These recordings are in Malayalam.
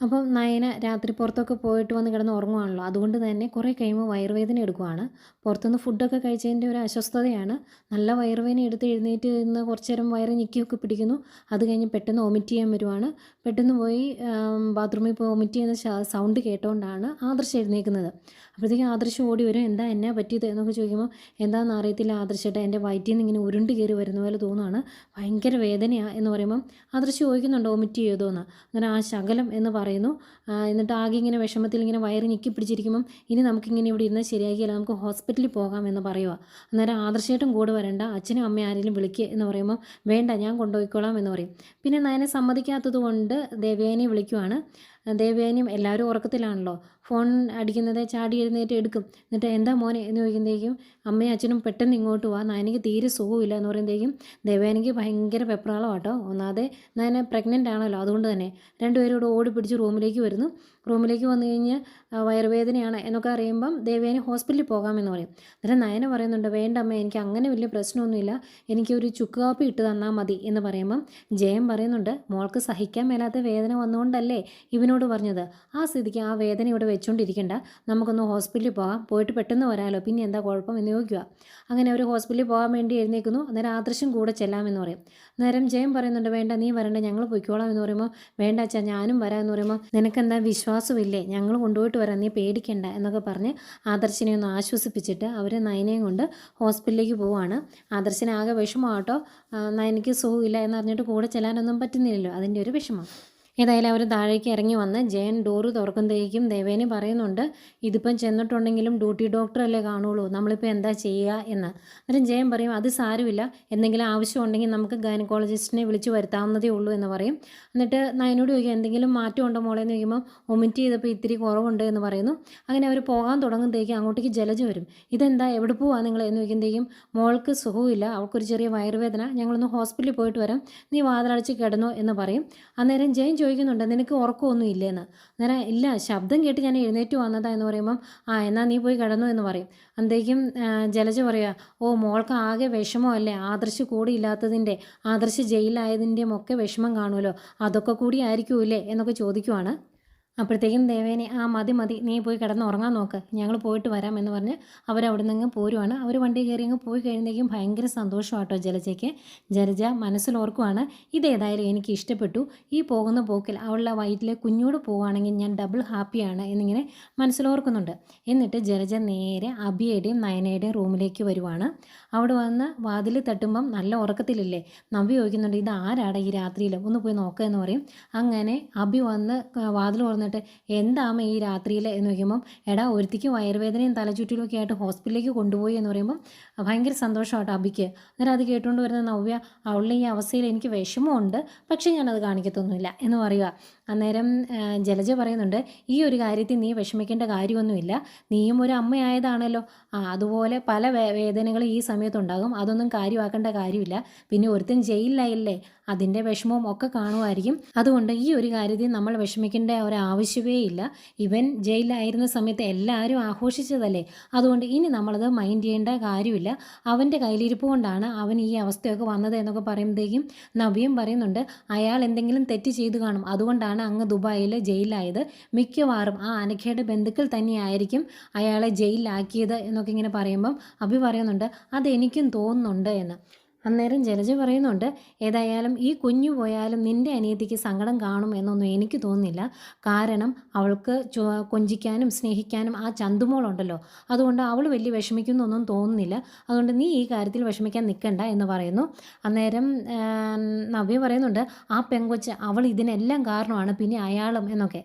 അപ്പം നയന രാത്രി പുറത്തൊക്കെ പോയിട്ട് വന്ന് കിടന്ന് ഉറങ്ങുവാണല്ലോ. അതുകൊണ്ട് തന്നെ കുറേ കഴിയുമ്പോൾ വയറുവേദന എടുക്കുവാണ്. പുറത്തുനിന്ന് ഫുഡൊക്കെ കഴിച്ചതിന്റെ ഒരു അസ്വസ്ഥതയാണ്. നല്ല വയറുവേദന എടുത്ത് എഴുന്നേറ്റ് നിന്ന് കുറച്ച് നേരം വയറ് ഞെക്കിയൊക്കെ പിടിക്കുന്നു. അത് കഴിഞ്ഞ് പെട്ടെന്ന് വൊമിറ്റ് ചെയ്യാൻ വരുവാണ്. പെട്ടെന്ന് പോയി ബാത്റൂമിൽ പോയി വൊമിറ്റ് ചെയ്യുന്ന സൗണ്ട് കേട്ടുകൊണ്ടാണ് ആദർശ് എഴുന്നേക്കുന്നത്. അപ്പോഴത്തേക്കും ആദർശ് ഓടി വരും. എന്താ എന്നാ പറ്റിയത് എന്നൊക്കെ ചോദിക്കുമ്പോൾ എന്താണെന്ന് അറിയത്തില്ല ആദർശേട്ടാ എന്റെ വയറ്റിൽ നിന്ന് ഇങ്ങനെ ഉരുണ്ട് കയറി വരുന്ന പോലെ തോന്നുവാണ്. ഭയങ്കര വേദനയാണ് എന്ന് പറയുമ്പം ആദർശ് ചോദിക്കുന്നുണ്ടോ വൊമിറ്റ് ചെയ്തോന്ന്. അങ്ങനെ ആ ശകലം എന്ന് പറയുന്നു. എന്നിട്ട് ആകെ ഇങ്ങനെ വിഷമത്തിൽ ഇങ്ങനെ വയറ് ഞെക്കി പിടിച്ചിരിക്കുമ്പം ഇനി നമുക്കിങ്ങനെ ഇവിടെ ഇരുന്ന് ശരിയാക്കിയില്ല നമുക്ക് ഹോസ്പിറ്റലിൽ പോകാം എന്ന് പറയുക അന്നേരം ആദർശേട്ടും കൂടെ വരണ്ട അച്ഛനും അമ്മയും ആരെങ്കിലും വിളിക്കുക എന്ന് പറയുമ്പോൾ വേണ്ട ഞാൻ കൊണ്ടുപോയിക്കോളാം എന്ന് പറയും. പിന്നെ നയനെ സമ്മതിക്കാത്തത് കൊണ്ട് ദേവേനെ വിളിക്കുവാണ്. ദേവയാനിയും എല്ലാവരും ഉറക്കത്തിലാണല്ലോ. ഫോൺ അടിക്കുന്നത് ചാടി എഴുന്നേറ്റ് എടുക്കും. എന്നിട്ട് എന്താ മോനെ എന്ന് ചോദിക്കുമ്പോഴേക്കും അമ്മയും അച്ഛനും പെട്ടെന്ന് ഇങ്ങോട്ട് പോവാ നയനയ്ക്ക് തീരെ സുഖമില്ല എന്ന് പറയുമ്പോഴേക്കും ദേവയാനിക്ക് ഭയങ്കര വെപ്രാളമാട്ടോ. ഒന്നാതെ നയന പ്രഗ്നന്റ് ആണല്ലോ. അതുകൊണ്ട് തന്നെ രണ്ടുപേരും കൂടെ ഓടി പിടിച്ച് റൂമിലേക്ക് വരുന്നു. റൂമിലേക്ക് വന്നു കഴിഞ്ഞ് വയറുവേദനയാണ് എന്നൊക്കെ അറിയുമ്പം ദേവേന ഹോസ്പിറ്റലിൽ പോകാമെന്ന് പറയും. അന്നേരം നയന പറയുന്നുണ്ട് വേണ്ട അമ്മ എനിക്ക് അങ്ങനെ വലിയ പ്രശ്നമൊന്നുമില്ല. എനിക്ക് ഒരു ചുക്ക് കാപ്പി ഇട്ട് തന്നാൽ മതി എന്ന് പറയുമ്പം ജയം പറയുന്നുണ്ട് മോൾക്ക് സഹിക്കാൻ മേലാത്ത വേദന വന്നുകൊണ്ടല്ലേ ഇവനോട് പറഞ്ഞത്? ആ സ്ഥിതിക്ക് ആ വേദന ഇവിടെ വെച്ചുകൊണ്ടിരിക്കേണ്ട നമുക്കൊന്ന് ഹോസ്പിറ്റലിൽ പോകാം. പോയിട്ട് പെട്ടെന്ന് വരാമല്ലോ പിന്നെ എന്താ കുഴപ്പം? എന്ന് ചോദിക്കുക. അങ്ങനെ അവർ ഹോസ്പിറ്റലിൽ പോകാൻ വേണ്ടി എഴുന്നേക്കുന്നു അന്നേരം ആദർശം കൂടെ ചെല്ലാമെന്ന് പറയും. നേരം ജയം പറയുന്നുണ്ട് വേണ്ട നീ വരണ്ട. ഞങ്ങൾ പൊയ്ക്കോളാം എന്ന് പറയുമ്പോൾ വേണ്ട അച്ഛാ ഞാനും വരാമെന്ന് പറയുമ്പോൾ നിനക്കെന്താ വിശ്വാസമില്ലേ? ഞങ്ങൾ കൊണ്ടുപോയിട്ട് വരാം. നീ പേടിക്കണ്ട എന്നൊക്കെ പറഞ്ഞ് ആദർശിനെ ഒന്ന് ആശ്വസിപ്പിച്ചിട്ട് അവർ നയനയും കൊണ്ട് ഹോസ്പിറ്റലിലേക്ക് പോവാണ്. ആദർശിന് ആകെ വിഷമമാട്ടോ. നയനയ്ക്ക് സുഖമില്ല എന്നറിഞ്ഞിട്ട് കൂടെ ചെല്ലാനൊന്നും പറ്റുന്നില്ലല്ലോ. അതിന്റെ ഒരു വിഷമം. ഏതായാലും അവർ താഴേക്ക് ഇറങ്ങി വന്ന് ജയൻ ഡോറ് തുറക്കുന്നതേക്കും ദേവേനി പറയുന്നുണ്ട്. ഇതിപ്പം ചെന്നിട്ടുണ്ടെങ്കിലും ഡ്യൂട്ടി ഡോക്ടറല്ലേ കാണുള്ളൂ. നമ്മളിപ്പോൾ എന്താ ചെയ്യുക എന്ന്. അന്നേരം ജയൻ പറയും അത് സാരമില്ല. എന്തെങ്കിലും ആവശ്യമുണ്ടെങ്കിൽ നമുക്ക് ഗൈനക്കോളജിസ്റ്റിനെ വിളിച്ച് വരുത്താവുന്നതേ ഉള്ളൂ എന്ന് പറയും. എന്നിട്ട് നയനോട് ചോദിക്കും എന്തെങ്കിലും മാറ്റം ഉണ്ടോ മോളെ? എന്ന് ചോദിക്കുമ്പോൾ വൊമിറ്റ് ചെയ്തപ്പോൾ ഇത്തിരി കുറവുണ്ട് എന്ന് പറയുന്നു. അങ്ങനെ അവർ പോകാൻ തുടങ്ങുന്നതേക്കും അങ്ങോട്ടേക്ക് ജലജ വരും. ഇതെന്താ? എവിടെ പോവാ നിങ്ങൾ എന്ന് ചോദിക്കുമ്പോഴേക്കും മോൾക്ക് സുഖമില്ല അവൾക്കൊരു ചെറിയ വയറുവേദന. ഞങ്ങളൊന്ന് ഹോസ്പിറ്റലിൽ പോയിട്ട് വരാം. നീ വാതിലടച്ച് കിടന്നോ എന്ന് പറയും. അന്നേരം ജയൻ ചോദിക്കുന്നുണ്ട് നിനക്ക് ഉറക്കമൊന്നും ഇല്ലേന്ന്? അന്നേരം ഇല്ല ശബ്ദം കേട്ട് ഞാൻ എഴുന്നേറ്റ് വന്നതാ എന്ന് പറയുമ്പം ആ എന്നാൽ നീ പോയി കിടന്നു എന്ന് പറയും. അന്തേക്കും ജലജ പറയുക ഓ മോൾക്ക് ആകെ വിഷമമല്ലേ? ആദർശ് കൂടി ഇല്ലാത്തതിന്റെ ആദർശ് ജയിലായതിന്റെയും ഒക്കെ വിഷമം കാണുമല്ലോ? അതൊക്കെ കൂടി ആയിരിക്കുമല്ലേ? എന്നൊക്കെ ചോദിക്കുവാണ്. അപ്പോഴത്തേക്കും ദേവേനെ ആ മതി മതി നീ പോയി കിടന്ന് ഉറങ്ങാൻ നോക്ക്. ഞങ്ങൾ പോയിട്ട് വരാം എന്ന് പറഞ്ഞ് അവരവിടെ നിന്ന് പോരുവാണ്. അവർ വണ്ടി കയറി അങ്ങ് പോയി കഴിയുമ്പോഴേക്കും ഭയങ്കര സന്തോഷമാട്ടോ ജലജയ്ക്ക്. ജലജ മനസ്സിലോർക്കുവാണ് ഇതേതായാലും എനിക്ക് ഇഷ്ടപ്പെട്ടു. ഈ പോകുന്ന പോക്കിൽ അവളുടെ വയറ്റിലെ കുഞ്ഞോട് പോവുകയാണെങ്കിൽ ഞാൻ ഡബിൾ ഹാപ്പിയാണ് എന്നിങ്ങനെ മനസ്സിലോർക്കുന്നുണ്ട് എന്നിട്ട് ജലജ നേരെ അബിയുടെയും നയനയുടെയും റൂമിലേക്ക് വരുവാണ്. അവിടെ വന്ന് വാതിൽ തട്ടുമ്പം നല്ല ഉറക്കത്തിലില്ലേ? നവ്യ ചോദിക്കുന്നുണ്ട് ഇത് ആരാടാ ഈ രാത്രിയിൽ? ഒന്ന് പോയി നോക്കുക എന്ന് പറയും. അങ്ങനെ അബി വന്ന് വാതിൽ തുറന്നിട്ട് എന്താമ ഈ രാത്രിയിൽ എന്ന് ചോദിക്കുമ്പം എടാ ഒരുത്തിക്ക് വയറുവേദനയും തലചുറ്റിലും ഒക്കെ ആയിട്ട് ഹോസ്പിറ്റലിലേക്ക് കൊണ്ടുപോയി എന്ന് പറയുമ്പം ഭയങ്കര സന്തോഷമാട്ടോ അബിക്ക്. അന്നേരം അത് കേട്ടുകൊണ്ട് വരുന്ന നവ്യ അവളുടെ ഈ അവസ്ഥയിൽ എനിക്ക് വിഷമമുണ്ട് പക്ഷേ ഞാനത് കാണിക്കത്തൊന്നുമില്ല എന്ന് പറയുക അന്നേരം ജലജ പറയുന്നുണ്ട് ഈ ഒരു കാര്യത്തിൽ നീ വിഷമിക്കേണ്ട കാര്യമൊന്നുമില്ല. നീയും ഒരു അമ്മയായതാണല്ലോ. അതുപോലെ പല വേദനകൾ ഈ സമയത്തുണ്ടാകും. അതൊന്നും കാര്യമാക്കേണ്ട കാര്യമില്ല. പിന്നെ ഒരുത്തൻ ജയിലിലായില്ലേ? അതിന്റെ വിഷമവും ഒക്കെ കാണുമായിരിക്കും. അതുകൊണ്ട് ഈ ഒരു കാര്യത്തിൽ നമ്മൾ വിഷമിക്കേണ്ട ഒരു ആവശ്യമേ ഇല്ല. ഇവൻ ജയിലിലായിരുന്ന സമയത്ത് എല്ലാവരും ആഘോഷിച്ചതല്ലേ? അതുകൊണ്ട് ഇനി നമ്മളത് മൈൻഡ് ചെയ്യേണ്ട കാര്യമില്ല. അവന്റെ കയ്യിലിരിപ്പ് കൊണ്ടാണ് അവൻ ഈ അവസ്ഥയൊക്കെ വന്നത് എന്നൊക്കെ പറയുമ്പോഴത്തേക്കും നവ്യം പറയുന്നുണ്ട് അയാൾ എന്തെങ്കിലും തെറ്റ് ചെയ്തു കാണും. അതുകൊണ്ടാണ് അങ്ങ് ദുബായിൽ ജയിലായത് മിക്കവാറും ആ അനഖയുടെ ബന്ധുക്കൾ തന്നെയായിരിക്കും അയാളെ ജയിലിലാക്കിയത് എന്നൊക്കെ ഇങ്ങനെ പറയുമ്പം അഭി പറയുന്നുണ്ട് അതെനിക്കും തോന്നുന്നുണ്ട് എന്ന്. അന്നേരം ജലജ പറയുന്നുണ്ട് ഏതായാലും ഈ കുഞ്ഞു പോയാലും നിന്റെ അനിയത്തിക്ക് സങ്കടം കാണും എന്നൊന്നും എനിക്ക് തോന്നുന്നില്ല. കാരണം അവൾക്ക് കൊഞ്ചിക്കാനും സ്നേഹിക്കാനും ആ ചന്തുമോളുണ്ടല്ലോ. അതുകൊണ്ട് അവൾ വലിയ വിഷമിക്കുന്നൊന്നും തോന്നുന്നില്ല. അതുകൊണ്ട് നീ ഈ കാര്യത്തിൽ വിഷമിക്കാൻ നിൽക്കണ്ട എന്ന് പറയുന്നു. അന്നേരം നവ്യ പറയുന്നുണ്ട് ആ പെങ്കൊച്ച് അവൾ ഇതിനെല്ലാം കാരണമാണ് പിന്നെ അയാളും എന്നൊക്കെ.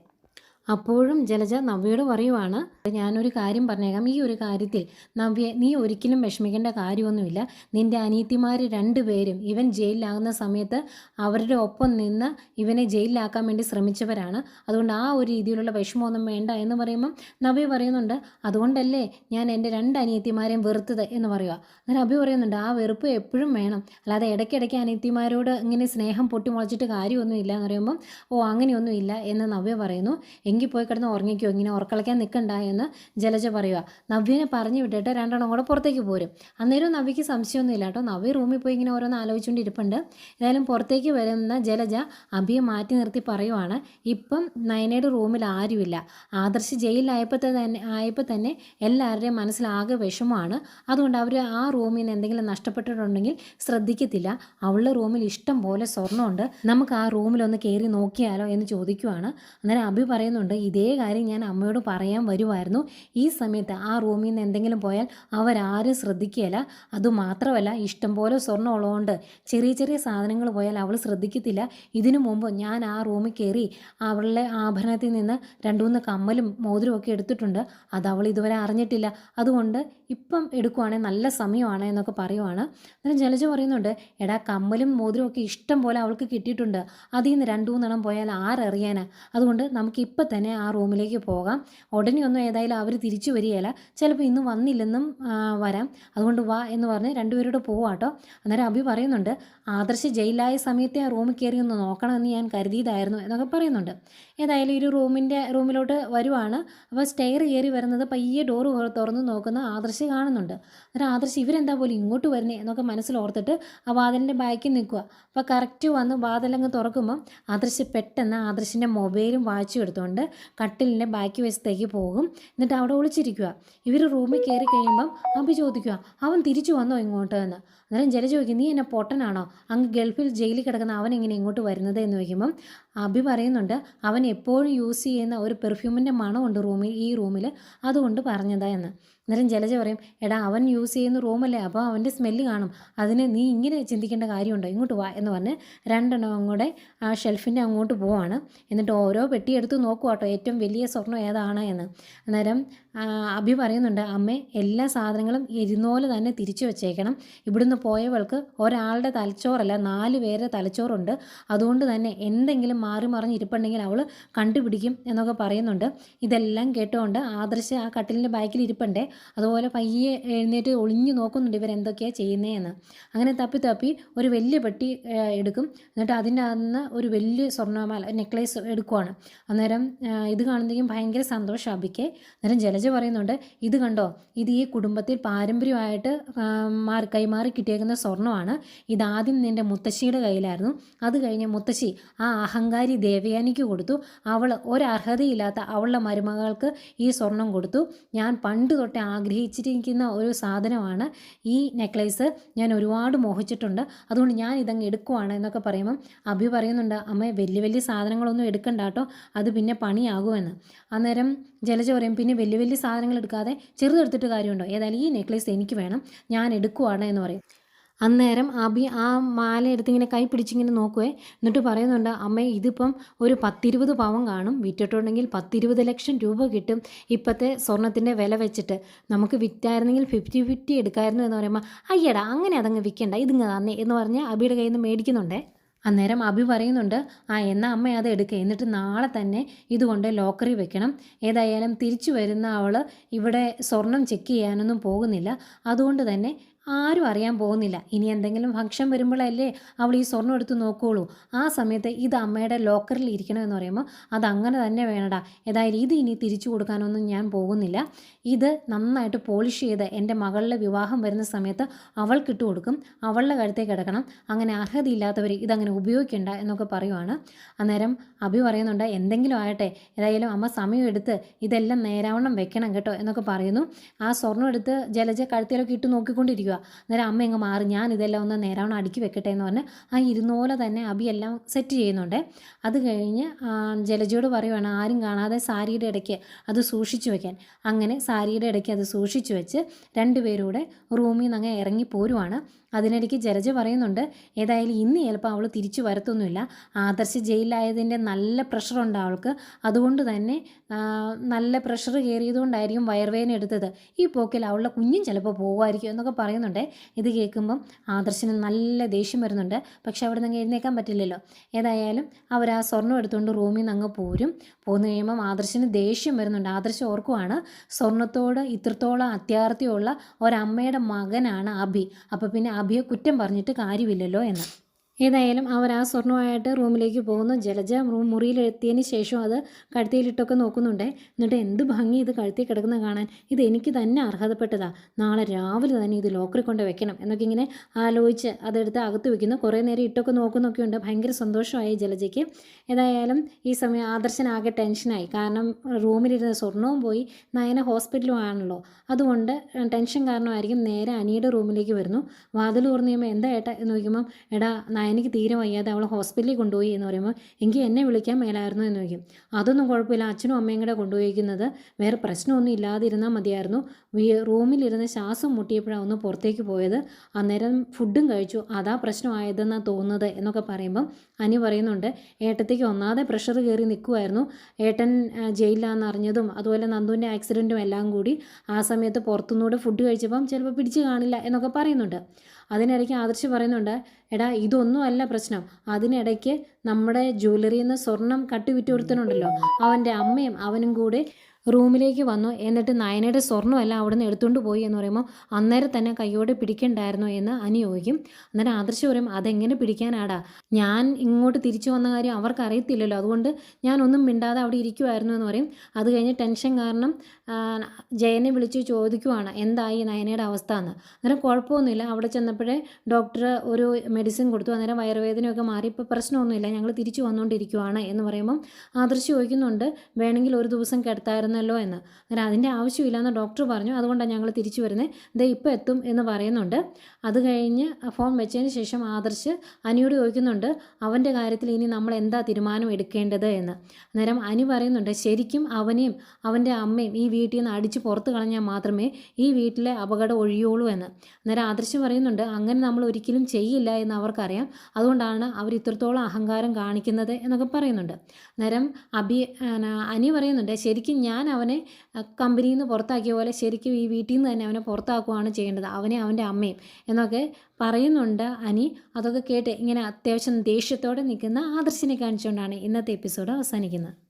അപ്പോഴും ജലജ നവ്യയോട് പറയുവാണ് ഞാനൊരു കാര്യം പറഞ്ഞേക്കാം. ഈ ഒരു കാര്യത്തിൽ നവ്യ നീ ഒരിക്കലും വിഷമിക്കേണ്ട കാര്യമൊന്നുമില്ല. നിന്റെ അനീത്തിമാർ രണ്ടുപേരും ഇവൻ ജയിലിലാകുന്ന സമയത്ത് അവരുടെ ഒപ്പം നിന്ന് ഇവനെ ജയിലിലാക്കാൻ വേണ്ടി ശ്രമിച്ചവരാണ്. അതുകൊണ്ട് ആ ഒരു രീതിയിലുള്ള വിഷമമൊന്നും വേണ്ട എന്ന് പറയുമ്പം നവ്യ പറയുന്നുണ്ട് അതുകൊണ്ടല്ലേ ഞാൻ എന്റെ രണ്ട് അനിയത്തിമാരെയും വെറുത്തത്? എന്ന് പറയുക. അന്നേരം അഭി പറയുന്നുണ്ട് ആ വെറുപ്പ് എപ്പോഴും വേണം. അല്ലാതെ ഇടയ്ക്കിടയ്ക്ക് അനിയത്തിമാരോട് ഇങ്ങനെ സ്നേഹം പൊട്ടിമുളച്ചിട്ട് കാര്യമൊന്നുമില്ല എന്ന് പറയുമ്പം ഓ അങ്ങനെയൊന്നുമില്ല എന്ന് നവ്യ പറയുന്നു. എങ്കിൽ പോയി കിടന്ന് ഉറങ്ങിക്കോ ഇങ്ങനെ ഉറക്കളയ്ക്കാൻ നിൽക്കണ്ട എന്ന് ജലജ പറയുക നവ്യനെ പറഞ്ഞു വിട്ടിട്ട് രണ്ടെണ്ണം കൂടെ പുറത്തേക്ക് പോരും. അന്നേരം നവ്യക്ക് സംശയമൊന്നുമില്ല കേട്ടോ. നവ്യ റൂമിൽ പോയി ഇങ്ങനെ ഓരോന്ന് ആലോചിച്ചുകൊണ്ട് ഇരിപ്പുണ്ട് ഏതായാലും പുറത്തേക്ക് വരുന്ന ജലജ അഭിയെ മാറ്റി നിർത്തി പറയുവാണ് ഇപ്പം നയനയുടെ റൂമിൽ ആരുമില്ല. ആദർശ് ജയിലിലായപ്പോൾ തന്നെ ആയപ്പോൾ തന്നെ എല്ലാവരുടെയും മനസ്സിലാകെ വിഷമമാണ്. അതുകൊണ്ട് അവർ ആ റൂമിൽ നിന്ന് എന്തെങ്കിലും നഷ്ടപ്പെട്ടിട്ടുണ്ടെങ്കിൽ ശ്രദ്ധിക്കത്തില്ല. അവളുടെ റൂമിൽ ഇഷ്ടം പോലെ സ്വർണമുണ്ട്. നമുക്ക് ആ റൂമിലൊന്ന് കയറി നോക്കിയാലോ എന്ന് ചോദിക്കുവാണ്. അന്നേരം അഭി പറയുന്നുണ്ട് ഇതേ കാര്യം ഞാൻ അമ്മയോട് പറയാൻ വരുമായിരുന്നു. ഈ സമയത്ത് ആ റൂമിൽ നിന്ന് എന്തെങ്കിലും പോയാൽ അവരാരും ശ്രദ്ധിക്കുകയില്ല അതുമാത്രമല്ല ഇഷ്ടം പോലെ സ്വർണം ഉള്ളതുകൊണ്ട് ചെറിയ ചെറിയ സാധനങ്ങൾ പോയാൽ അവൾ ശ്രദ്ധിക്കത്തില്ല. ഇതിനു മുമ്പ് ഞാൻ ആ റൂമിൽ കയറി അവളുടെ ആഭരണത്തിൽ നിന്ന് രണ്ടു മൂന്ന് കമ്മലും മോതിരവും ഒക്കെ എടുത്തിട്ടുണ്ട്. അത് അവൾ ഇതുവരെ അറിഞ്ഞിട്ടില്ല. അതുകൊണ്ട് ഇപ്പം എടുക്കുവാണെങ്കിൽ നല്ല സമയമാണ് എന്നൊക്കെ പറയുവാണ്. അന്നേരം ജലജ പറയുന്നുണ്ട് എടാ കമ്മലും മോതിരവും ഒക്കെ ഇഷ്ടം പോലെ അവൾക്ക് കിട്ടിയിട്ടുണ്ട്. അതിൽ നിന്ന് രണ്ടു മൂന്നെണ്ണം പോയാൽ ആരറിയാനാ? അതുകൊണ്ട് നമുക്ക് ഇപ്പം തന്നെ ആ റൂമിലേക്ക് പോകാം. ഉടനെ ഒന്നും ഏതായാലും അവർ തിരിച്ചു വരികയില്ല. ചിലപ്പോൾ ഇന്ന് വന്നില്ലെന്നും വരാം. അതുകൊണ്ട് വാ എന്ന് പറഞ്ഞ് രണ്ടുപേരോട് പോവാട്ടോ അന്നേരം അഭി പറയുന്നുണ്ട് ആദർശ് ജയിലായ സമയത്തെ ആ റൂമിൽ കയറി ഒന്ന് നോക്കണമെന്ന് ഞാൻ കരുതിയതായിരുന്നു എന്നൊക്കെ പറയുന്നുണ്ട്. ഏതായാലും ഒരു റൂമിന്റെ റൂമിലോട്ട് വരുവാണ്. അപ്പോൾ സ്റ്റെയർ കയറി വരുന്നത് പയ്യെ ഡോറ് തുറന്ന് നോക്കുന്ന ആദർശ് കാണുന്നുണ്ട്. അന്നേരം ആദർശ് ഇവരെന്താ പോലും ഇങ്ങോട്ട് വരുന്നേ? എന്നൊക്കെ മനസ്സിൽ ഓർത്തിട്ട് ആ വാതിലിന്റെ ബാക്കിൽ നിൽക്കുക അപ്പോൾ കറക്റ്റ് വന്ന് വാതിലങ്ങ് തുറക്കുമ്പം ആദർശ് പെട്ടെന്ന് ആദർശിന്റെ മൊബൈലും വാച്ചും എടുത്തുകൊണ്ട് കട്ടിലിന്റെ ബാക്കി വശത്തേക്ക് പോകും. എന്നിട്ട് അവിടെ ഒളിച്ചിരിക്കുക. ഇവർ റൂമിൽ കയറി കഴിയുമ്പം അഭി ചോദിക്കുക അവൻ തിരിച്ചു വന്നോ ഇങ്ങോട്ട്? എന്ന്. അന്നേരം ജല ചോദിക്കും നീ എന്നെ പൊട്ടനാണോ? അങ്ങ് ഗൾഫിൽ ജയിലിൽ കിടക്കുന്ന അവൻ എങ്ങനെ ഇങ്ങോട്ട് വരുന്നത്? എന്ന് ചോദിക്കുമ്പം അഭി പറയുന്നുണ്ട് അവൻ എപ്പോഴും യൂസ് ചെയ്യുന്ന ഒരു പെർഫ്യൂമിന്റെ മണമുണ്ട് റൂമിൽ ഈ റൂമിൽ അതുകൊണ്ട് പറഞ്ഞതാ എന്ന്. അന്നേരം ജലജ പറയും എടാ അവൻ യൂസ് ചെയ്യുന്ന റൂമല്ലേ അപ്പോൾ അവന്റെ സ്മെല്ല് കാണും. അതിന് നീ ഇങ്ങനെ ചിന്തിക്കേണ്ട കാര്യമുണ്ടോ? ഇങ്ങോട്ട് വാ എന്ന് പറഞ്ഞ് രണ്ടെണ്ണം അങ്ങോട്ട് ആ ഷെൽഫിന്റെ അങ്ങോട്ട് പോവാണ്. എന്നിട്ട് ഓരോ പെട്ടി എടുത്ത് നോക്കുക കേട്ടോ ഏറ്റവും വലിയ സ്വർണം ഏതാണ് എന്ന്. അന്നേരം അഭി പറയുന്നുണ്ട് അമ്മേ എല്ലാ സാധനങ്ങളും ഇരുന്നോലെ തന്നെ തിരിച്ചു വെച്ചേക്കണം. ഇവിടുന്ന് പോയവൾക്ക് ഒരാളുടെ തലച്ചോറല്ല നാല് പേരുടെ തലച്ചോറുണ്ട്. അതുകൊണ്ട് തന്നെ എന്തെങ്കിലും മാറി മറിഞ്ഞിരിപ്പുണ്ടെങ്കിൽ അവൾ കണ്ടുപിടിക്കും എന്നൊക്കെ പറയുന്നുണ്ട്. ഇതെല്ലാം കേട്ടുകൊണ്ട് ആദർശ് ആ കട്ടിലിന്റെ ബാക്കിൽ ഇരിപ്പുണ്ടേ. അതുപോലെ പയ്യെ എഴുന്നേറ്റ് ഒളിഞ്ഞു നോക്കുന്നുണ്ട് ഇവരെന്തൊക്കെയാണ് ചെയ്യുന്നതെന്ന് അങ്ങനെ തപ്പി തപ്പി ഒരു വലിയ പെട്ടി എടുക്കും. എന്നിട്ട് അതിന്റെ അന്ന് ഒരു വലിയ സ്വർണമാല നെക്ലേസ് എടുക്കുവാണ്. അന്നേരം ഇത് കാണുന്നതെങ്കിലും ഭയങ്കര സന്തോഷം അബിക്ക്. അന്നേരം ജലജ പറയുന്നുണ്ട് ഇത് കണ്ടോ? ഇത് ഈ കുടുംബത്തിൽ പാരമ്പര്യമായിട്ട് മാറി കൈമാറി കിട്ടിയേക്കുന്ന സ്വർണമാണ്. ഇതാദ്യം നിന്റെ മുത്തശ്ശിയുടെ കയ്യിലായിരുന്നു. അത് കഴിഞ്ഞ് മുത്തശ്ശി ആ അഹങ്കാരി ദേവയാനിക്ക് കൊടുത്തു. അവൾ ഒരർഹതയില്ലാത്ത അവളുടെ മരുമകൾക്ക് ഈ സ്വർണം കൊടുത്തു. ഞാൻ പണ്ട് തൊട്ടേ ആഗ്രഹിച്ചിരിക്കുന്ന ഒരു സാധനമാണ് ഈ നെക്ലേസ്. ഞാൻ ഒരുപാട് മോഹിച്ചിട്ടുണ്ട്. അതുകൊണ്ട് ഞാൻ ഇതങ്ങ് എടുക്കുവാണ് എന്നൊക്കെ പറയുമ്പം അഭി പറയുന്നുണ്ട് അമ്മ വലിയ വലിയ സാധനങ്ങളൊന്നും എടുക്കണ്ട കേട്ടോ. അത് പിന്നെ പണിയാകുമെന്ന്. അന്നേരം ജലജ പറയും പിന്നെ വലിയ വലിയ സാധനങ്ങൾ എടുക്കാതെ ചെറുതെടുത്തിട്ട് കാര്യമുണ്ടോ? ഏതായാലും ഈ നെക്ലേസ് എനിക്ക് വേണം. ഞാൻ എടുക്കുവാണ് എന്ന് പറയും. അന്നേരം അബി ആ മാല എടുത്തിങ്ങനെ കൈ പിടിച്ചിങ്ങനെ നോക്കുവേ. എന്നിട്ട് പറയുന്നുണ്ട് അമ്മേ ഇതിപ്പം ഒരു പത്തിരുപത് പവൻ കാണും. വിറ്റിട്ടുണ്ടെങ്കിൽ പത്തിരുപത് ലക്ഷം രൂപ കിട്ടും ഇപ്പോഴത്തെ സ്വർണത്തിന്റെ വില വെച്ചിട്ട്. നമുക്ക് വിറ്റായിരുന്നെങ്കിൽ ഫിഫ്റ്റി ഫിഫ്റ്റി എടുക്കായിരുന്നു എന്ന് പറയുമ്പോൾ അയ്യടാ അങ്ങനെ അതങ്ങ് വിൽക്കണ്ട. ഇതിങ്ങ് തന്നെ എന്ന് പറഞ്ഞ് അബിയുടെ കയ്യിൽ നിന്ന് മേടിക്കുന്നുണ്ടേ. അന്നേരം അഭി പറയുന്നുണ്ട് ആ എന്നാൽ അമ്മ അത് എടുക്കുക എന്നിട്ട് നാളെ തന്നെ ഇതുകൊണ്ട് ലോക്കറി വെക്കണം. ഏതായാലും തിരിച്ചു വരുന്ന അവൾ ഇവിടെ സ്വർണം ചെക്ക് ചെയ്യാനൊന്നും പോകുന്നില്ല. അതുകൊണ്ട് തന്നെ ആരും അറിയാൻ പോകുന്നില്ല. ഇനി എന്തെങ്കിലും ഫംഗ്ഷൻ വരുമ്പോഴല്ലേ അവൾ ഈ സ്വർണം എടുത്ത് നോക്കുകയുള്ളൂ ആ സമയത്ത് ഇത് അമ്മയുടെ ലോക്കറിൽ ഇരിക്കണമെന്ന് പറയുമ്പോൾ അത് അങ്ങനെ തന്നെ വേണടാ. ഏതായാലും ഇത് ഇനി തിരിച്ചു കൊടുക്കാനൊന്നും ഞാൻ പോകുന്നില്ല. ഇത് നന്നായിട്ട് പോളിഷ് ചെയ്ത് എന്റെ മകളുടെ വിവാഹം വരുന്ന സമയത്ത് അവൾക്ക് ഇട്ട് കൊടുക്കും. അവളുടെ കഴുത്തേക്ക് കിടക്കണം അങ്ങനെ അർഹതയില്ലാത്തവർ ഇതങ്ങനെ ഉപയോഗിക്കണ്ട എന്നൊക്കെ പറയുവാണ്. അന്നേരം അഭി പറയുന്നുണ്ട് എന്തെങ്കിലും ആകട്ടെ. ഏതായാലും അമ്മ സമയം എടുത്ത് ഇതെല്ലാം നേരാവണ്ണം വെക്കണം കേട്ടോ എന്നൊക്കെ പറയുന്നു. ആ സ്വർണം എടുത്ത് ജലജ കഴുത്തിലൊക്കെ ഇട്ട് നോക്കിക്കൊണ്ടിരിക്കുക അന്നേരം അമ്മ ഇങ്ങ് മാറി ഞാൻ ഇതെല്ലാം ഒന്ന് നേരാവണ്ണം അടുക്കി വെക്കട്ടെ എന്ന് പറഞ്ഞ് ആ ഇരുന്നോലെ തന്നെ അഭി എല്ലാം സെറ്റ് ചെയ്യുന്നുണ്ട്. അത് കഴിഞ്ഞ് ജലജയോട് പറയുവാണ് ആരും കാണാതെ സാരിയുടെ ഇടയ്ക്ക് അത് സൂക്ഷിച്ചു വെക്കാൻ. അങ്ങനെ സാരിയുടെ ഇടയ്ക്ക് അത് സൂക്ഷിച്ചു വെച്ച് രണ്ടുപേരൂടെ റൂമിൽ നിന്ന് അങ്ങ് ഇറങ്ങി പോരുവാണ്. അതിനിടയ്ക്ക് ജലജ പറയുന്നുണ്ട് ഏതായാലും ഇന്ന് ചിലപ്പോൾ അവൾ തിരിച്ചു വരത്തൊന്നുമില്ല. ആദർശ് ജയിലിലായതിന്റെ നല്ല പ്രഷറുണ്ട് അവൾക്ക്. അതുകൊണ്ട് തന്നെ നല്ല പ്രഷർ കയറിയതുകൊണ്ടായിരിക്കും വയർവേദന എടുത്തത്. ഈ പോക്കിൽ അവളുടെ കുഞ്ഞും ചിലപ്പോൾ പോകുമായിരിക്കും എന്നൊക്കെ പറയുന്നുണ്ട്. ഇത് കേൾക്കുമ്പം ആദർശന് നല്ല ദേഷ്യം വരുന്നുണ്ട്. പക്ഷെ അവിടെ നിന്ന് എഴുന്നേക്കാൻ പറ്റില്ലല്ലോ. ഏതായാലും അവർ ആ സ്വർണം എടുത്തുകൊണ്ട് റൂമിൽ നിന്ന് അങ്ങ് പോരും. പോന്നു കഴിയുമ്പം ആദർശിന് ദേഷ്യം വരുന്നുണ്ട്. ആദർശ് ഓർക്കുവാണ് സ്വർണത്തോട് ഇത്രത്തോളം അത്യാർത്ഥിയുള്ള ഒരമ്മയുടെ മകനാണ് അഭി. അപ്പോൾ പിന്നെ അഭിയെ കുറ്റം പറഞ്ഞിട്ട് കാര്യമില്ലല്ലോ എന്ന്. ഏതായാലും അവർ ആ സ്വർണമായിട്ട് റൂമിലേക്ക് പോകുന്നു. ജലജ റൂം മുറിയിലെത്തിയതിന് ശേഷം അത് കഴുത്തിയിലിട്ടൊക്കെ നോക്കുന്നുണ്ട്. എന്നിട്ട് എന്ത് ഭംഗി ഇത് കഴുത്തി കിടക്കുന്ന കാണാൻ. ഇത് എനിക്ക് തന്നെ അർഹതപ്പെട്ടതാ. നാളെ രാവിലെ തന്നെ ഇത് ലോക്കറിൽ കൊണ്ട് വെക്കണം എന്നൊക്കെ ഇങ്ങനെ ആലോചിച്ച് അതെടുത്ത് അകത്ത് വെക്കുന്നു. കുറേ നേരം ഇട്ടൊക്കെ നോക്കുന്നൊക്കെ ഉണ്ട്. ഭയങ്കര സന്തോഷമായി ജലജയ്ക്ക്. ഏതായാലും ഈ സമയം ആദർശനാകെ ടെൻഷനായി. കാരണം റൂമിലിരുന്ന സ്വർണവും പോയി നയന ഹോസ്പിറ്റലും ആണല്ലോ. അതുകൊണ്ട് ടെൻഷൻ കാരണമായിരിക്കും നേരെ അനിയുടെ റൂമിലേക്ക് വരുന്നു. വാതിൽ തുറന്നു എന്താ ഏട്ടാ എന്ന് നോക്കുമ്പം എടാ നയനിക്ക് തീരെ വയ്യാതെ അവൾ ഹോസ്പിറ്റലിൽ കൊണ്ടുപോയി എന്ന് പറയുമ്പോൾ എങ്കിൽ എന്നെ വിളിക്കാൻ മേലായിരുന്നു എന്ന് ചോദിക്കും. അതൊന്നും കുഴപ്പമില്ല. അച്ഛനും അമ്മയും കൂടെ കൊണ്ടുപോയിരിക്കുന്നത് വേറെ പ്രശ്നമൊന്നും ഇല്ലാതിരുന്നാൽ മതിയായിരുന്നു. റൂമിലിരുന്ന് ശ്വാസം മുട്ടിയപ്പോഴാണ് ഒന്ന് പുറത്തേക്ക് പോയത്. അന്നേരം ഫുഡും കഴിച്ചു. അതാ പ്രശ്നമായതെന്നാണ് തോന്നുന്നത് എന്നൊക്കെ പറയുമ്പം അനി പറയുന്നുണ്ട് ഏട്ടത്തേക്ക് ഒന്നാതെ പ്രഷർ കയറി നിൽക്കുമായിരുന്നു ഏട്ടൻ ജയിലിലാണെന്ന് അറിഞ്ഞതും അതുപോലെ നന്ദുവിന്റെ ആക്സിഡന്റും എല്ലാം കൂടി ആ സമയത്ത് പുറത്തുനിന്നൂടെ ഫുഡ് കഴിച്ചപ്പം ചിലപ്പോൾ പിടിച്ച് കാണില്ല എന്നൊക്കെ പറയുന്നുണ്ട്. അതിനിടയ്ക്ക് ആദർശ് പറയുന്നുണ്ട് എടാ ഇതൊന്നും അല്ല പ്രശ്നം. അതിനിടയ്ക്ക് നമ്മുടെ ജ്വല്ലറിയിൽ നിന്ന് സ്വർണം കട്ടുവിറ്റ് ഒരുത്തനുണ്ടല്ലോ അവന്റെ അമ്മയും അവനും കൂടെ റൂമിലേക്ക് വന്നു. എന്നിട്ട് നയനയുടെ സ്വർണമെല്ലാം നിന്ന് എടുത്തുകൊണ്ട് പോയി എന്ന് പറയുമ്പോൾ അന്നേരം തന്നെ കൈയോടെ പിടിക്കണ്ടായിരുന്നോ എന്ന് അനി ചോദിക്കും. അന്നേരം ആദർശ് പറയും അതെങ്ങനെ പിടിക്കാനാടാ? ഞാൻ ഇങ്ങോട്ട് തിരിച്ചു വന്ന കാര്യം അവർക്ക് അറിയത്തില്ലല്ലോ. അതുകൊണ്ട് ഞാനൊന്നും മിണ്ടാതെ അവിടെ ഇരിക്കുമായിരുന്നു എന്ന് പറയും. അത് കഴിഞ്ഞ് ടെൻഷൻ കാരണം ജയനെ വിളിച്ച് ചോദിക്കുവാണ് എന്തായി നയനയുടെ അവസ്ഥ എന്ന് അന്നേരം കുഴപ്പമൊന്നുമില്ല. അവിടെ ചെന്നപ്പോഴേ ഡോക്ടർ ഒരു മെഡിസിൻ കൊടുത്തു. അന്നേരം വയറുവേദനയൊക്കെ മാറി. ഇപ്പോൾ പ്രശ്നമൊന്നുമില്ല. ഞങ്ങൾ തിരിച്ചു വന്നുകൊണ്ടിരിക്കുവാണ് എന്ന് പറയുമ്പം ആദർശ് ചോദിക്കുന്നുണ്ട് വേണമെങ്കിൽ ഒരു ദിവസം കിടത്തായിരുന്നല്ലോ എന്ന്. അങ്ങനെ അതിന്റെ ആവശ്യമില്ലെന്ന് ഡോക്ടർ പറഞ്ഞു. അതുകൊണ്ടാണ് ഞങ്ങൾ തിരിച്ചു വരുന്നത് ദേ ഇപ്പോൾ എത്തും എന്ന് പറയുന്നുണ്ട്. അത് കഴിഞ്ഞ് ഫോൺ വെച്ചതിന് ശേഷം ആദർശ് അനിയോട് ചോദിക്കുന്നുണ്ട് അവന്റെ കാര്യത്തിൽ ഇനി നമ്മൾ എന്താ തീരുമാനം എടുക്കേണ്ടത് എന്ന്? അന്നേരം അനി പറയുന്നുണ്ട് ശരിക്കും അവനെയും അവന്റെ അമ്മയും ഈ വീട്ടിൽ നിന്ന് അടിച്ച് പുറത്ത് കളഞ്ഞാൽ മാത്രമേ ഈ വീട്ടിലെ അപകടം ഒഴിയുള്ളൂ എന്ന്. അന്നേരം ആദർശ് പറയുന്നുണ്ട് അങ്ങനെ നമ്മൾ ഒരിക്കലും ചെയ്യില്ല എന്ന് അവർക്കറിയാം. അതുകൊണ്ടാണ് അവർ ഇത്രത്തോളം അഹങ്കാരം കാണിക്കുന്നത് എന്നൊക്കെ പറയുന്നുണ്ട്. അന്നേരം അബി അനി പറയുന്നുണ്ട് ശരിക്കും ഞാൻ അവനെ കമ്പനിയിൽ നിന്ന് പുറത്താക്കിയ പോലെ ശരിക്കും ഈ വീട്ടിൽ നിന്ന് തന്നെ അവനെ പുറത്താക്കുകയാണ് ചെയ്യേണ്ടത്. അവനെ അവന്റെ അമ്മയും എന്നൊക്കെ പറയുന്നുണ്ട് അനി. അതൊക്കെ കേട്ട് ഇങ്ങനെ അത്യാവശ്യം ദേഷ്യത്തോടെ നിൽക്കുന്ന ആദർശിനെ കാണിച്ചുകൊണ്ടാണ് ഇന്നത്തെ എപ്പിസോഡ് അവസാനിക്കുന്നത്.